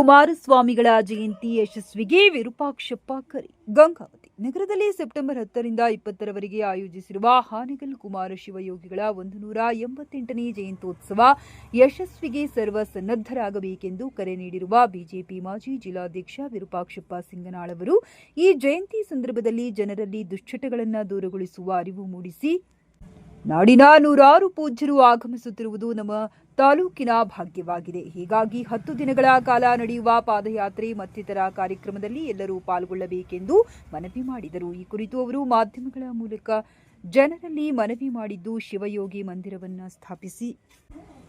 ಕುಮಾರಸ್ವಾಮಿಗಳ ಜಯಂತಿ ಯಶಸ್ವಿಗೆ ವಿರೂಪಾಕ್ಷಪ್ಪ ಕರೆ ಗಂಗಾವತಿ ನಗರದಲ್ಲಿ ಸೆಪ್ಟೆಂಬರ್ ಹತ್ತರಿಂದ ಇಪ್ಪತ್ತರವರೆಗೆ ಆಯೋಜಿಸಿರುವ ಹಾನಗಲ್ ಕುಮಾರ ಶಿವಯೋಗಿಗಳ ಒಂದು ನೂರ ಎಂಬತ್ತೆಂಟನೇ ಜಯಂತ್ಯೋತ್ಸವ ಯಶಸ್ವಿಗೆ ಸರ್ವ ಸನ್ನದ್ಧರಾಗಬೇಕೆಂದು ಕರೆ ನೀಡಿರುವ ಬಿಜೆಪಿ ಮಾಜಿ ಜಿಲ್ಲಾಧ್ಯಕ್ಷ ವಿರೂಪಾಕ್ಷಪ್ಪ ಸಿಂಗನಾಳ್ ಅವರು ಈ ಜಯಂತಿ ಸಂದರ್ಭದಲ್ಲಿ ಜನರಲ್ಲಿ ದುಶ್ಚಟಗಳನ್ನು ದೂರಗೊಳಿಸುವ ಅರಿವು ಮೂಡಿಸಿ ನಾಡಿನ ನೂರಾರು ಪೂಜ್ಯರು ಆಗಮಿಸುತ್ತಿರುವುದು ನಮ್ಮ ತಾಲೂಕಿನ ಭಾಗ್ಯವಾಗಿದೆ. ಹೀಗಾಗಿ ಹತ್ತು ದಿನಗಳ ಕಾಲ ನಡೆಯುವ ಪಾದಯಾತ್ರೆ ಮತ್ತಿತರ ಕಾರ್ಯಕ್ರಮದಲ್ಲಿ ಎಲ್ಲರೂ ಪಾಲ್ಗೊಳ್ಳಬೇಕೆಂದು ಮನವಿ ಮಾಡಿದರು. ಈ ಕುರಿತು ಅವರು ಮಾಧ್ಯಮಗಳ ಮೂಲಕ ಜನರಲ್ಲಿ ಮನವಿ ಮಾಡಿದ್ದು ಶಿವಯೋಗಿ ಮಂದಿರವನ್ನು ಸ್ಥಾಪಿಸಿ.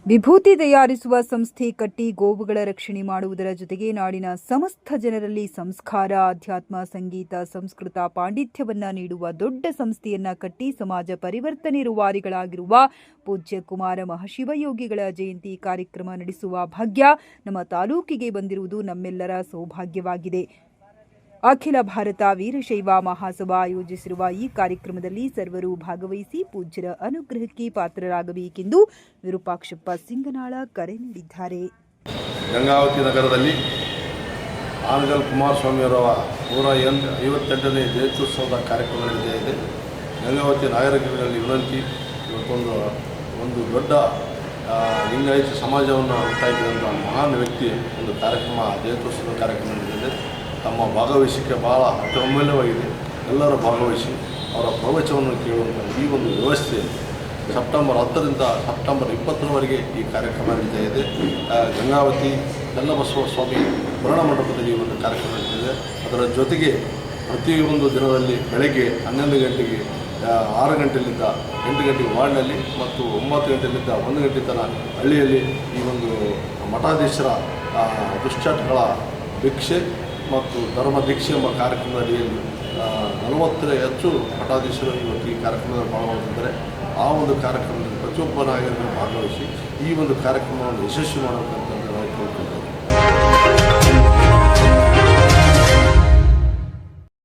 ವಿಭೂತಿ ತಯಾರಿಸುವ ಸಂಸ್ಥೆ ಕಟ್ಟಿ ಗೋವುಗಳ ರಕ್ಷಣೆ ಮಾಡುವುದರ ಜೊತೆಗೆ ನಾಡಿನ ಸಮಸ್ತ ಜನರಲ್ಲಿ ಸಂಸ್ಕಾರ ಅಧ್ಯಾತ್ಮ ಸಂಗೀತ, ಸಂಸ್ಕೃತ ಪಾಂಡಿತ್ಯವನ್ನ ನೀಡುವ ದೊಡ್ಡ ಸಂಸ್ಥೆಯನ್ನ ಕಟ್ಟಿ ಸಮಾಜ ಪರಿವರ್ತನೆ ರೂವಾರಿಗಳಾಗಿರುವ ಪೂಜ್ಯ ಕುಮಾರ ಮಹಾಶಿವಯೋಗಿಗಳ ಜಯಂತಿ ಕಾರ್ಯಕ್ರಮ ನಡೆಸುವ ಭಾಗ್ಯ ನಮ್ಮ ತಾಲೂಕಿಗೆ ಬಂದಿರುವುದು ನಮ್ಮೆಲ್ಲರ ಸೌಭಾಗ್ಯವಾಗಿದೆ. ಅಖಿಲ ಭಾರತ ವೀರಶೈವ ಮಹಾಸಭಾ ಆಯೋಜಿಸಿರುವ ಈ ಕಾರ್ಯಕ್ರಮದಲ್ಲಿ ಸರ್ವರು ಭಾಗವಹಿಸಿ ಪೂಜ್ಯರ ಅನುಗ್ರಹಕ್ಕೆ ಪಾತ್ರರಾಗಬೇಕೆಂದು ವಿರೂಪಾಕ್ಷಪ್ಪ ಸಿಂಗನಾಳ ಕರೆ ನೀಡಿದ್ದಾರೆ. ಗಂಗಾವತಿ ನಗರದಲ್ಲಿ ಆನಗಲ್ ಕುಮಾರಸ್ವಾಮಿಯವರ ನೂರ ಎಂಟು ಐವತ್ತೆಂಟನೇ ಜಯಂತ್ಯುತ್ಸವದ ಕಾರ್ಯಕ್ರಮ ಇದೆ. ಗಂಗಾವತಿ ನಾಗರಿಕರಲ್ಲಿ ವಿನಂತಿ, ಇವತ್ತೊಂದು ಒಂದು ದೊಡ್ಡ ಲಿಂಗಾಯತ ಸಮಾಜವನ್ನು ಹುಟ್ಟಾಕಿದಂಥ ಮಹಾನ್ ವ್ಯಕ್ತಿ ಒಂದು ಕಾರ್ಯಕ್ರಮ, ಜಯಂತ್ಯುತ್ಸವದ ಕಾರ್ಯಕ್ರಮ ನಡೆದಿದೆ ತಮ್ಮ ಭಾಗವಹಿಸಿಕೆ ಭಾಳ ಅತ್ಯಮೂಲ್ಯವಾಗಿದೆ. ಎಲ್ಲರೂ ಭಾಗವಹಿಸಿ ಅವರ ಪ್ರವಚನವನ್ನು ಕೇಳುವಂಥ ಈ ಒಂದು ವ್ಯವಸ್ಥೆ ಸೆಪ್ಟೆಂಬರ್ ಹತ್ತರಿಂದ ಸೆಪ್ಟೆಂಬರ್ ಇಪ್ಪತ್ತರವರೆಗೆ ಈ ಕಾರ್ಯಕ್ರಮ ನಡೀತಾ ಇದೆ. ಗಂಗಾವತಿ ಚನ್ನಬಸವ ಸ್ವಾಮಿ ಪುರಾಣ ಮಂಟಪದಲ್ಲಿ ಒಂದು ಕಾರ್ಯಕ್ರಮ ನಡೀತಿದೆ ಅದರ ಜೊತೆಗೆ ಪ್ರತಿಯೊಂದು ದಿನದಲ್ಲಿ ಬೆಳಗ್ಗೆ ಹನ್ನೊಂದು ಗಂಟೆಗೆ ಆರು ಗಂಟೆಯಿಂದ ಎಂಟು ಗಂಟೆಗೆ ವಾರ್ಡ್ನಲ್ಲಿ ಮತ್ತು ಒಂಬತ್ತು ಗಂಟೆಯಿಂದ ಒಂದು ಗಂಟೆ ತನಕ ಹಳ್ಳಿಯಲ್ಲಿ ಈ ಒಂದು ಮಠಾಧೀಶರ ದುಶ್ಚಟಗಳ ಭಿಕ್ಷೆ ಮತ್ತು ಧರ್ಮ ದೀಕ್ಷೆ ಎಂಬ ಕಾರ್ಯಕ್ರಮದ ಅಡಿಯಲ್ಲಿ ನಲವತ್ತರ ಹೆಚ್ಚು ಮಠಾಧೀಶರು ಇವತ್ತು ಈ ಕಾರ್ಯಕ್ರಮದಲ್ಲಿ ಭಾಗವಹಿಸಿದ್ದಾರೆ ಆ ಒಂದು ಕಾರ್ಯಕ್ರಮದಲ್ಲಿ ಪ್ರತಿಯೊಬ್ಬ ನಾಯಕರು ಭಾಗವಹಿಸಿ ಈ ಒಂದು ಕಾರ್ಯಕ್ರಮವನ್ನು ಯಶಸ್ವಿ ಮಾಡಬೇಕಂತ ಕೇಳ್ಕೊಳ್ತೇನೆ